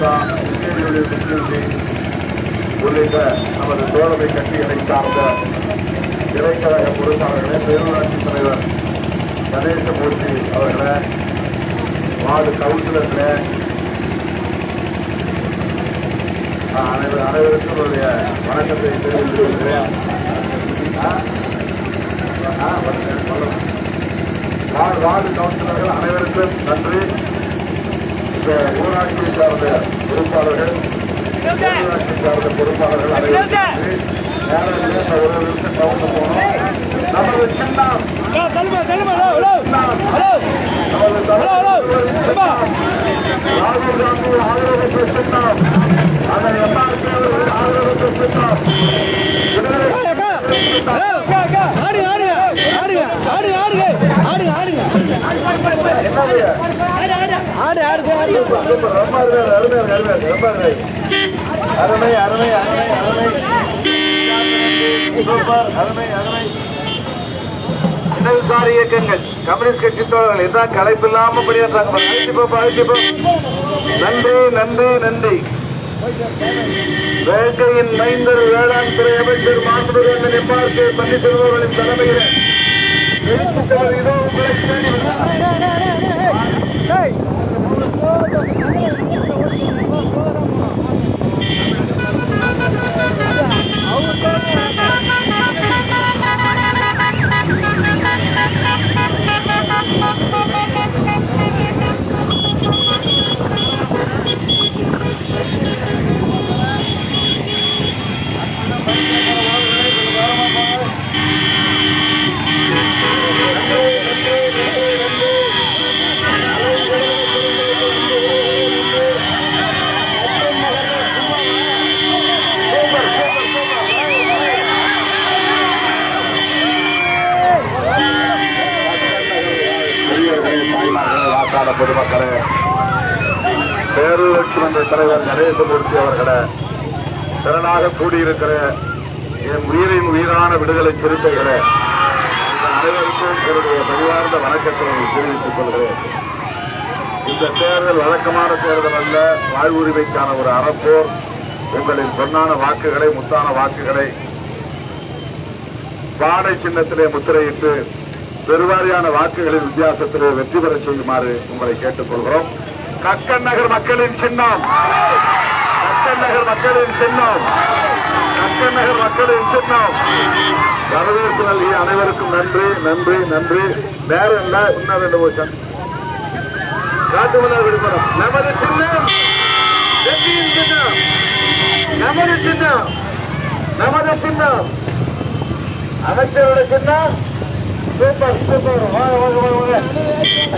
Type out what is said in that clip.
தாத்தா முஸ்லீம்களுடைய முஸ்லீம்ஜி உள்ளிட்ட நமது தோழமை கட்சிகளை சார்ந்த திரைக்கழக பொருளாளர்களே பேரூராட்சி தலைவர் கணேசமூர்த்தி அவர்களை வார்டு கவுன்சிலர்களே அனைவர் அனைவருக்கும் என்னுடைய வணக்கத்தை தெரிவித்துக் கொள்கிறேன் வார்டு கவுன்சிலர்கள் அனைவருக்கும் நன்றி. இந்த ஊராட்சியை சார்ந்த பொறுப்பாளர்கள் ஊராட்சி சார்ந்த பொறுப்பாளர்கள் ஒரு நிமிஷம் கவுண்ட் போகணும் நமது சின்னம் ராகுல் காந்தி ஆதரவு சின்னம் அதை எம்ஆர்பி ஆதரவு சின்னம் ஆடுங்க ஆடுங்க ஆடுங்க ஆடுங்க ஆடுங்க ஆடுங்க ஆடுங்க என்னது ஆடு ஆடுங்க ஆடுங்க சூப்பர், ரொம்ப அருமை, அருமை, அருமை, அருமை. சூப்பர், அருமை, அருமை. இடதுசாரி இயக்கங்கள் கம்யூனிஸ்ட் கட்சி தோழர்கள் இதான் கலைப்பில்லாம பணியாற்றாங்க பாருங்க. அழைத்து நன்றி நன்றி நன்றி வேட்கையின் மைந்தர் வேளாண் துறை அமைச்சர் மாண்புமிகு எம்ஆர்கே பன்னீர்செல்வர்களின் தலைமையில் இதோ உங்களை தாய்மார்களே, பொதுமக்களே பேரூராட்சி மன்ற தலைவர் நரேசமூர்த்தி அவர்களே திறனாக கூடியிருக்கிற என் உயிரின் உயிரான விடுதலை சிறுத்தைகளே அனைவருக்கும் என்னுடைய பரிவார்ந்த வணக்கத்தை தெரிவித்துக் கொள்கிறேன். இந்த தேர்தல் வழக்கமான தேர்தல் அல்ல வாழ்வுரிமைக்கான ஒரு அறப்போர் உங்களின் பொன்னான வாக்குகளை முத்தான வாக்குகளை பாடை சின்னத்திலே முத்திரையிட்டு பெருவாரியான வாக்குகளின் வித்தியாசத்திலே வெற்றி பெற செய்யுமாறு உங்களை கேட்டுக் கொள்கிறோம் கக்கன் நகர் மக்களின் சின்னம். கக்கன் நகர் மக்களின் சின்னம். கக்கன் நகர் மக்களின் சின்னம். வரவேற்பு நல்கிய அனைவருக்கும் நன்றி நன்றி நன்றி. வேற என்ன? இன்னும் ரெண்டு வருஷம் காட்டுமலர் விடுபடம். நமது சின்னம். வெற்றியின் சின்னம். நமது சின்னம். நமது சின்னம். அமைச்சரோட சின்னம். சூப்பர் சூப்பர் வாங்க வாங்க வாங்க வாங்க